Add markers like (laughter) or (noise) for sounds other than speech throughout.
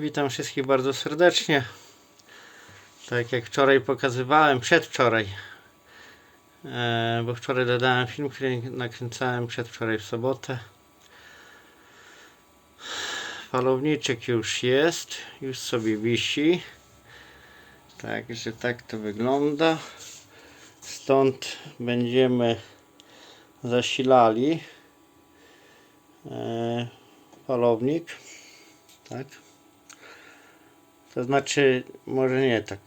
Witam wszystkich bardzo serdecznie. Tak jak wczoraj pokazywałem, przedwczoraj, e, bo wczoraj dodałem film, który nakręcałem przedwczoraj w sobotę. Falowniczek już jest, już sobie wisi. Także tak to wygląda. Stąd będziemy zasilali e, falownik. Tak. To znaczy, może nie tak.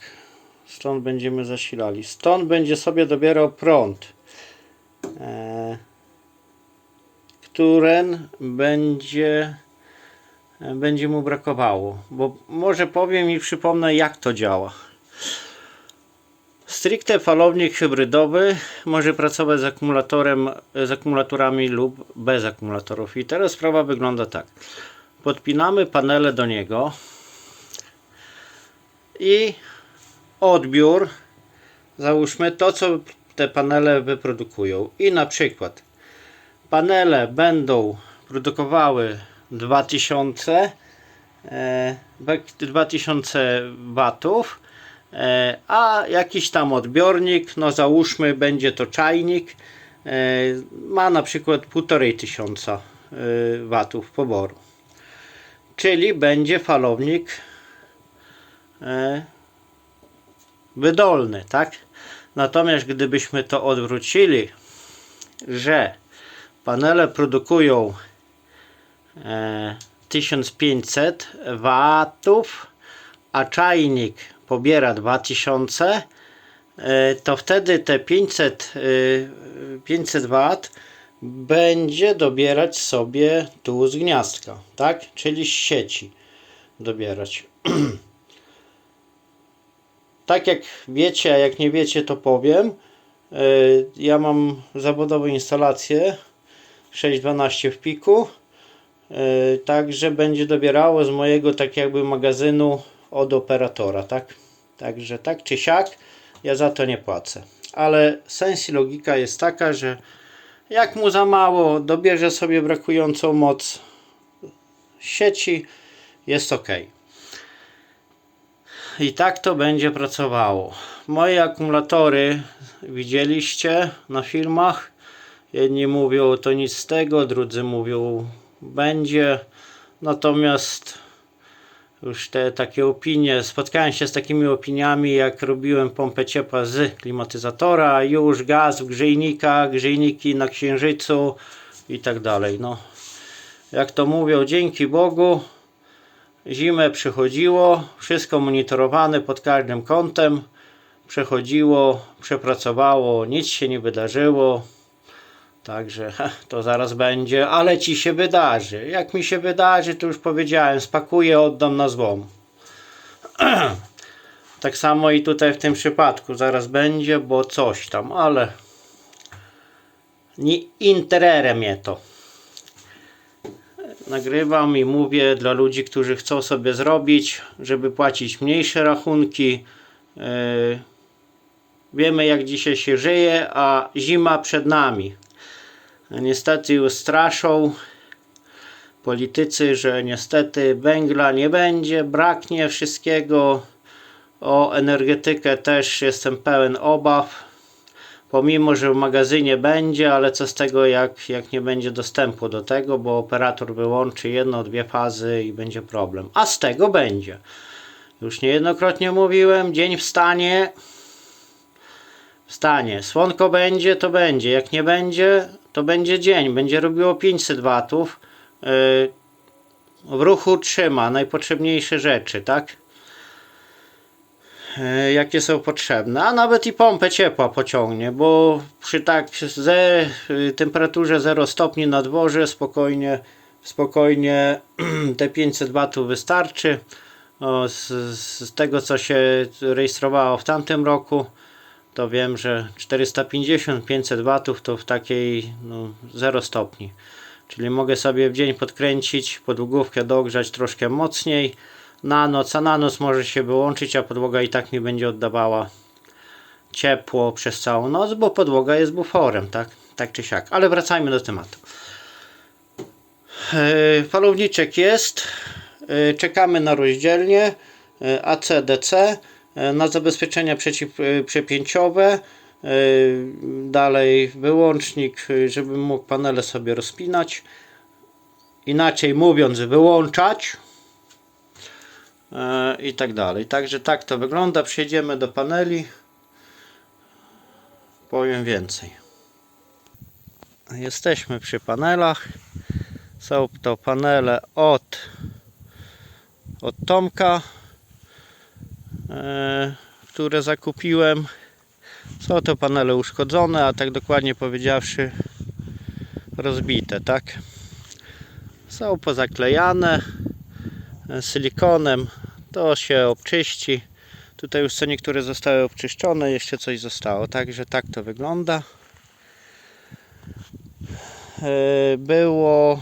Stąd będziemy zasilali. Stąd będzie sobie dobierał prąd, e, któren będzie, e, będzie mu brakowało. Bo może powiem i przypomnę, jak to działa. Stricte falownik hybrydowy może pracować z akumulatorem, z akumulatorami lub bez akumulatorów. I teraz sprawa wygląda tak. Podpinamy panele do niego i odbiór załóżmy to co te panele wyprodukują. I na przykład panele będą produkowały 2000 e, wek- 2000 watów e, a jakiś tam odbiornik no załóżmy będzie to czajnik e, ma na przykład 1500 e, watów poboru. Czyli będzie falownik e, wydolny, tak? Natomiast gdybyśmy to odwrócili, że panele produkują e, 1500 watów, a czajnik pobiera 2000, e, to wtedy te 500, e, 500 wat będzie dobierać sobie tu z gniazdka, tak? Czyli z sieci dobierać. (clears throat) tak jak wiecie, a jak nie wiecie, to powiem. Yy, Ja mam zawodową instalację 612 w piku. Yy, Także będzie dobierało z mojego tak jakby magazynu od operatora, tak? Także tak czy siak ja za to nie płacę. Ale sens i logika jest taka, że jak mu za mało dobierze sobie brakującą moc sieci, jest ok. I tak to będzie pracowało. Moje akumulatory widzieliście na filmach. Jedni mówią to nic z tego, drudzy mówią będzie. Natomiast już te takie opinie, spotkałem się z takimi opiniami, jak robiłem pompę ciepła z klimatyzatora, już gaz w grzejnikach, grzejniki na księżycu i tak dalej. No, jak to mówią, dzięki Bogu, zimę przychodziło, wszystko monitorowane pod każdym kątem, przechodziło, przepracowało, nic się nie wydarzyło. Także to zaraz będzie, ale ci się wydarzy. Jak mi się wydarzy, to już powiedziałem, spakuję, oddam na złom. (clears throat) tak samo i tutaj w tym przypadku zaraz będzie, bo coś tam, ale nie interere mnie to. Nagrywam i mówię dla ludzi, którzy chcą sobie zrobić, żeby płacić mniejsze rachunki. Yy, wiemy jak dzisiaj się żyje, a zima przed nami. Niestety już straszą politycy, że niestety węgla nie będzie, braknie wszystkiego. O energetykę też jestem pełen obaw. Pomimo, że w magazynie będzie, ale co z tego, jak, jak nie będzie dostępu do tego, bo operator wyłączy jedno, dwie fazy i będzie problem. A z tego będzie. Już niejednokrotnie mówiłem, dzień wstanie, wstanie. Słonko będzie, to będzie. Jak nie będzie, to będzie dzień. Będzie robiło 500 watów. Yy, w ruchu trzyma najpotrzebniejsze rzeczy, tak? Yy, jakie są potrzebne. A nawet i pompę ciepła pociągnie, bo przy tak ze yy, temperaturze 0 stopni na dworze spokojnie, spokojnie (clears throat) te 500 watów wystarczy. O, z, z tego co się rejestrowało w tamtym roku to wiem, że 450-500 watów to w takiej no, 0 stopni. Czyli mogę sobie w dzień podkręcić, podłogówkę dogrzać troszkę mocniej na noc, a na noc może się wyłączyć, a podłoga i tak mi będzie oddawała ciepło przez całą noc, bo podłoga jest buforem, tak? Tak czy siak. Ale wracajmy do tematu. Yy, falowniczek jest. y, czekamy na rozdzielnie y, ACDC y, na zabezpieczenia przeciwprzepięciowe. y, Dalej wyłącznik, y, żeby mógł panele sobie rozpinać. Inaczej mówiąc, wyłączać. Y, I tak dalej. Także tak to wygląda. Przejdziemy do paneli. Powiem więcej. Jesteśmy przy panelach. Są to panele od, od Tomka, e, które zakupiłem. Są to panele uszkodzone, a tak dokładnie powiedziawszy rozbite, tak? Są pozaklejane e, silikonem. To się obczyści. Tutaj już co niektóre zostały obczyszczone, jeszcze coś zostało. Także tak to wygląda. E, Było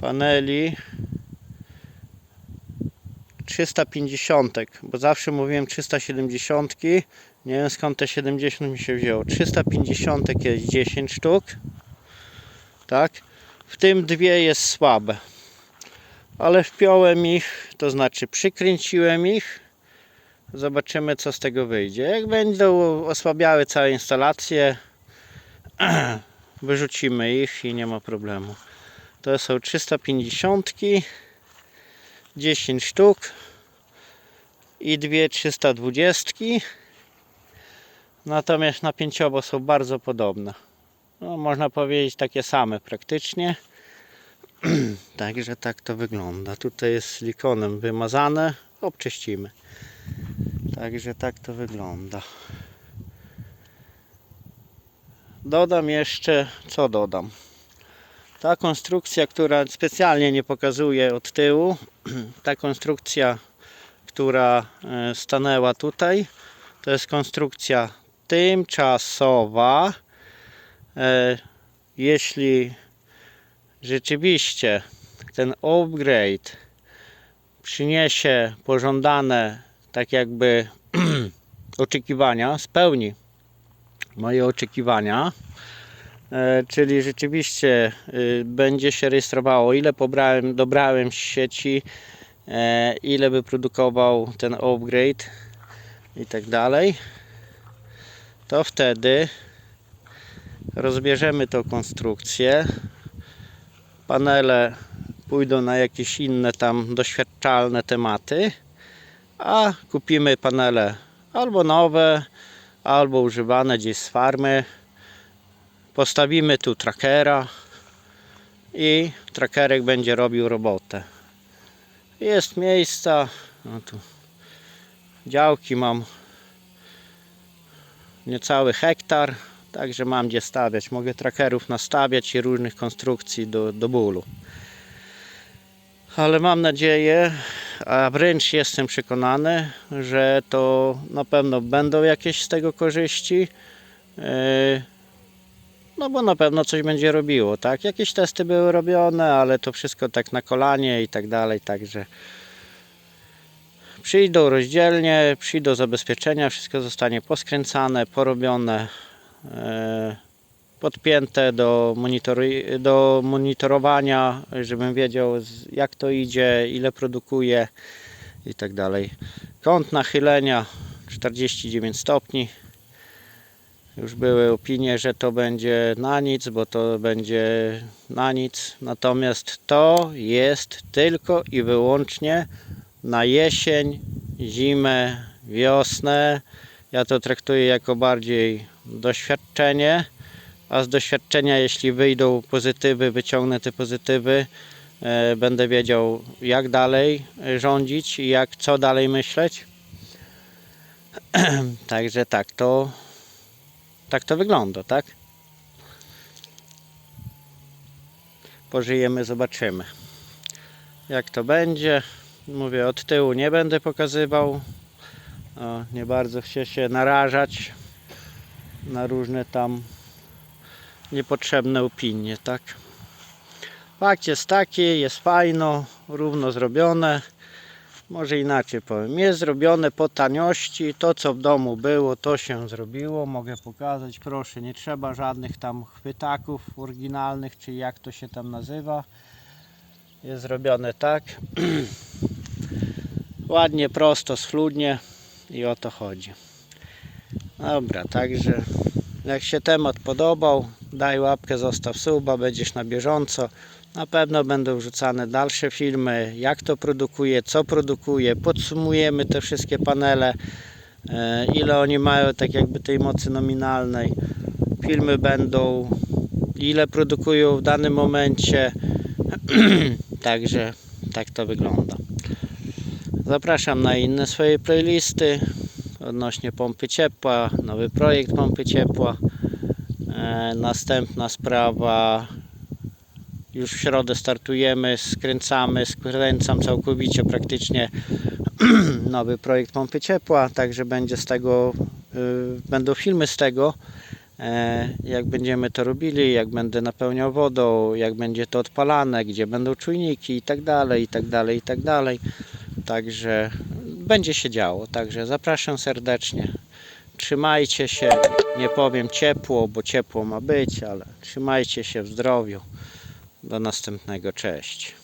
paneli 350, bo zawsze mówiłem 370. Nie wiem skąd te 70 mi się wzięło. 350 jest 10 sztuk. Tak? W tym dwie jest słabe. Ale wpiąłem ich, to znaczy przykręciłem ich. Zobaczymy co z tego wyjdzie. Jak będą osłabiały całe instalacje, (clears throat) wyrzucimy ich i nie ma problemu. To są 350, 10 sztuk i dwie 320. Natomiast napięciowo są bardzo podobne. No, można powiedzieć takie same praktycznie. (clears throat) Także tak to wygląda. Tutaj jest silikonem wymazane. Obczyścimy. Także tak to wygląda. Dodam jeszcze, co dodam? Ta konstrukcja, która specjalnie nie pokazuje od tyłu, (clears throat) ta konstrukcja, która e, stanęła tutaj, to jest konstrukcja tymczasowa. E, Jeśli rzeczywiście ten upgrade przyniesie pożądane tak jakby (clears throat) oczekiwania, spełni moje oczekiwania, E, czyli rzeczywiście y, będzie się rejestrowało ile pobrałem, dobrałem z sieci, e, ile wyprodukował ten upgrade i tak dalej, to wtedy rozbierzemy tą konstrukcję. Panele pójdą na jakieś inne tam doświadczalne tematy, a kupimy panele albo nowe, albo używane gdzieś z farmy. Postawimy tu trackera i trackerek będzie robił robotę. Jest miejsca, no tu działki mam. Niecały hektar, także mam gdzie stawiać. Mogę trackerów nastawiać i różnych konstrukcji do, do bólu. Ale mam nadzieję, a wręcz jestem przekonany, że to na pewno będą jakieś z tego korzyści. Yy, no bo na pewno coś będzie robiło, tak? Jakieś testy były robione, ale to wszystko tak na kolanie i tak dalej, także przyjdą rozdzielnie, przyjdą zabezpieczenia, wszystko zostanie poskręcane, porobione, e, podpięte do, monitory, do monitorowania, żebym wiedział jak to idzie, ile produkuje i tak dalej. Kąt nachylenia 49 stopni. Już były opinie, że to będzie na nic, bo to będzie na nic. Natomiast to jest tylko i wyłącznie na jesień, zimę, wiosnę. Ja to traktuję jako bardziej doświadczenie, a z doświadczenia, jeśli wyjdą pozytywy, wyciągnę te pozytywy, e, będę wiedział, jak dalej rządzić i jak co dalej myśleć. (clears throat) Także tak, to tak to wygląda, tak? Pożyjemy, zobaczymy. Jak to będzie. Mówię, od tyłu nie będę pokazywał. O, nie bardzo chcę się narażać na różne tam niepotrzebne opinie, tak? Fakt jest taki, jest fajno, równo zrobione. Może inaczej powiem. Jest zrobione po taniości. To co w domu było, to się zrobiło. Mogę pokazać, proszę. Nie trzeba żadnych tam chwytaków oryginalnych, czy jak to się tam nazywa. Jest zrobione tak. (clears throat) Ładnie, prosto, schludnie i o to chodzi. Dobra, także jak się temat podobał, daj łapkę, zostaw suba, będziesz na bieżąco. Na pewno będą wrzucane dalsze filmy, jak to produkuje, co produkuje, podsumujemy te wszystkie panele, e, ile oni mają tak jakby tej mocy nominalnej. Filmy będą, ile produkują w danym momencie. (clears throat) Także tak to wygląda. Zapraszam na inne swoje playlisty odnośnie pompy ciepła, nowy projekt pompy ciepła. E, następna sprawa, już w środę startujemy, skręcamy, skręcam całkowicie praktycznie (clears throat) nowy projekt pompy ciepła, także będzie z tego, y, będą filmy z tego, e, jak będziemy to robili, jak będę napełniał wodą, jak będzie to odpalane, gdzie będą czujniki i tak dalej, i tak dalej, i tak dalej. Także będzie się działo, także zapraszam serdecznie. Trzymajcie się, nie powiem ciepło, bo ciepło ma być, ale trzymajcie się w zdrowiu. Do następnego, cześć.